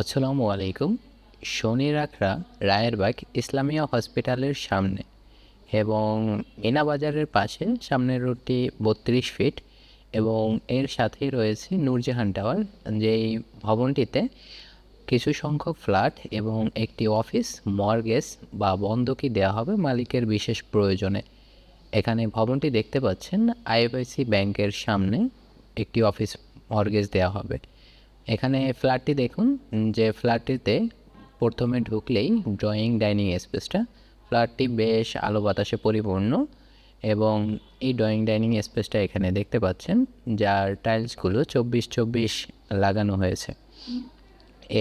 আসসালামু আলাইকুম। শনির আখড়া রায়েরবাগ ইসলামিয়া হসপিটালের সামনে এবং মিনা বাজারের পাশে সামনের রোডটি বত্রিশ ফিট এবং এর সাথেই রয়েছে নূরজাহান টাওয়ার, যেই ভবনটিতে কিছু সংখ্যক ফ্ল্যাট এবং একটি অফিস, মর্গেজ বা বন্ধকি দেওয়া হবে মালিকের বিশেষ প্রয়োজনে। এখানে ভবনটি দেখতে পাচ্ছেন আইএফআইসি ব্যাংকের সামনে একটি অফিস মর্গেজ দেওয়া হবে। এখানে ফ্ল্যাটটি দেখুন, যে ফ্ল্যাটটিতে প্রথমে ঢুকলেই ড্রয়িং ডাইনিং স্পেসটা ফ্ল্যাটটি বেশ আলো বাতাসে পরিপূর্ণ এবং এই ড্রয়িং ডাইনিং স্পেসটা এখানে দেখতে পাচ্ছেন, যার টাইলসগুলো চব্বিশ চব্বিশ লাগানো হয়েছে।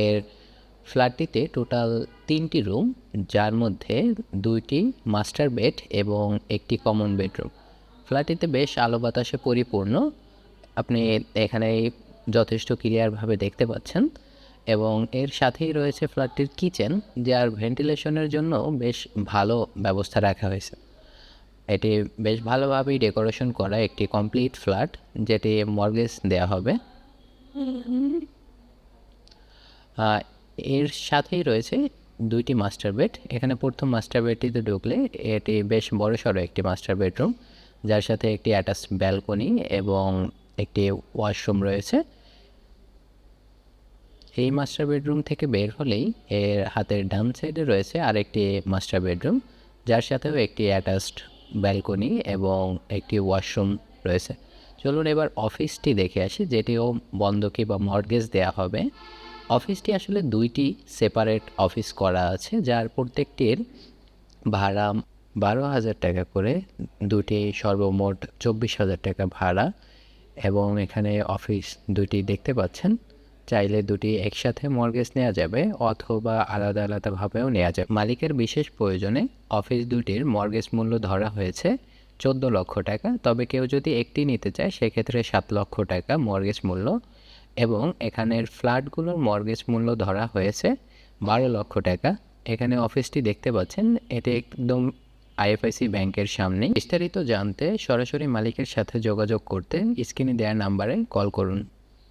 এর ফ্ল্যাটটিতে টোটাল তিনটি রুম যার মধ্যে দুইটি মাস্টার বেড এবং একটি কমন বেডরুম ফ্ল্যাটটিতে বেশ আলো বাতাসে পরিপূর্ণ। আপনি এখানে যথেষ্ট ক্লিয়ারভাবে দেখতে পাচ্ছেন এবং এর সাথেই রয়েছে ফ্ল্যাটটির কিচেন, যার ভেন্টিলেশনের জন্য বেশ ভালো ব্যবস্থা রাখা হয়েছে। এটি বেশ ভালোভাবেই ডেকোরেশন করা একটি কমপ্লিট ফ্ল্যাট, যেটি মর্গেজ দেওয়া হবে। এর সাথেই রয়েছে দুইটি মাস্টার বেড। এখানে প্রথম মাস্টার বেডটিতে ঢুকলে এটি বেশ বড় সড়ো একটি মাস্টার বেডরুম, যার সাথে একটি অ্যাটাচ ব্যালকনি এবং একটি ওয়াশরুম রয়েছে। এই মাস্টার বেডরুম থেকে বের হলেই এর হাতের ডান সাইডে রয়েছে আরেকটি মাস্টার বেডরুম যার সাথেও একটি অ্যাটাচড ব্যালকনি এবং একটি ওয়াশরুম রয়েছে। চলুন এবার অফিসটি দেখে আসি, যেটিও বন্ধকি বা মর্গেজ দেওয়া হবে। অফিসটি আসলে দুইটি সেপারেট অফিস করা আছে, যার প্রত্যেকটির ভাড়া বারো হাজার টাকা করে, দুটি সর্বমোট চব্বিশ হাজার টাকা ভাড়া এবং এখানে অফিস দুটি দেখতে পাচ্ছেন। চাইলে দুটি একসাথে মর্গেজ নেওয়া যাবে অথবা আলাদা আলাদাভাবেও নেওয়া যাবে। মালিকের বিশেষ প্রয়োজনে অফিস দুটির মর্গেজ মূল্য ধরা হয়েছে চোদ্দ লক্ষ টাকা। তবে কেউ যদি একটি নিতে চায়, সেক্ষেত্রে সাত লক্ষ টাকা মর্গেজ মূল্য এবং এখানের ফ্ল্যাটগুলোর মর্গেজ মূল্য ধরা হয়েছে বারো লক্ষ টাকা। এখানে অফিসটি দেখতে পাচ্ছেন, এটি একদম আইএফআইসি ব্যাংকের সামনে। বিস্তারিত জানতে সরাসরি মালিকের সাথে যোগাযোগ করতে স্ক্রিনে দেওয়া নাম্বারে কল করুন।